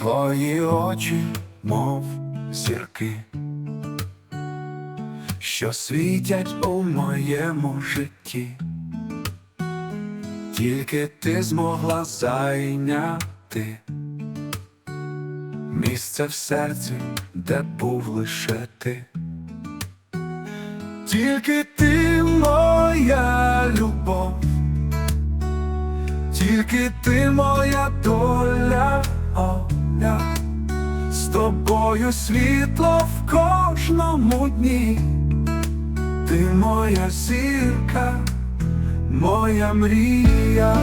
Твої очі, мов зірки, що світять у моєму житті, тільки ти змогла зайняти місце в серці, де був лише ти. Тільки ти моя любов, тільки ти моя доля, оля, з тобою світло в кожному дні, ти моя зірка, моя мрія.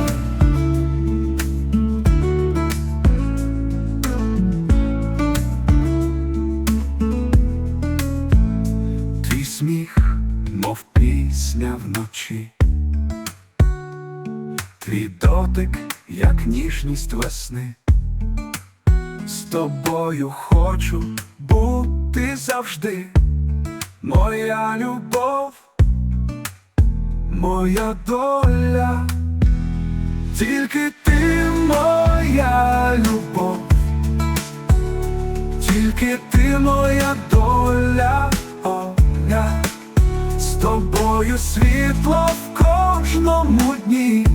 Твій сміх, мов пісня вночі, твій дотик, як ніжність весни. З тобою хочу бути завжди, моя любов, моя доля, тільки ти моя любов, тільки ти моя доля, оля, з тобою світло в кожному дні,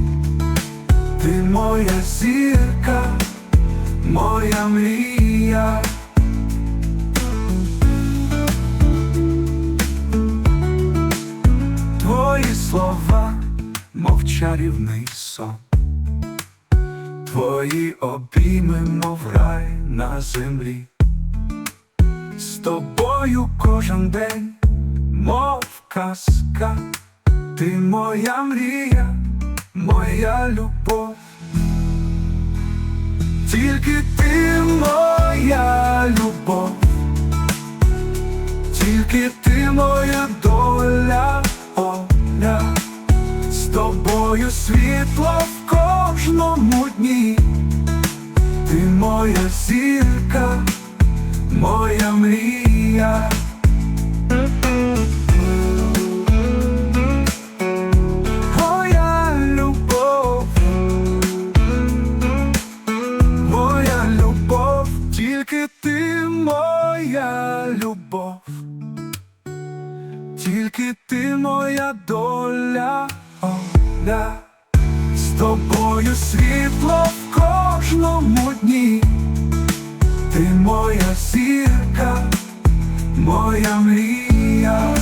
ти моя зірка моя мрія. Твої слова, мов чарівний сон, твої обійми, мов рай на землі, з тобою кожен день, мов казка, ти моя мрія, моя любов. Тільки ти моя любов, тільки ти моя доля, оля, з тобою світло в кожному дні, ти моя зірка, моя мрія. Тільки ти моя доля, оля, з тобою світло в кожному дні, ти моя зірка, моя мрія,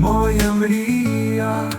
моя мрія.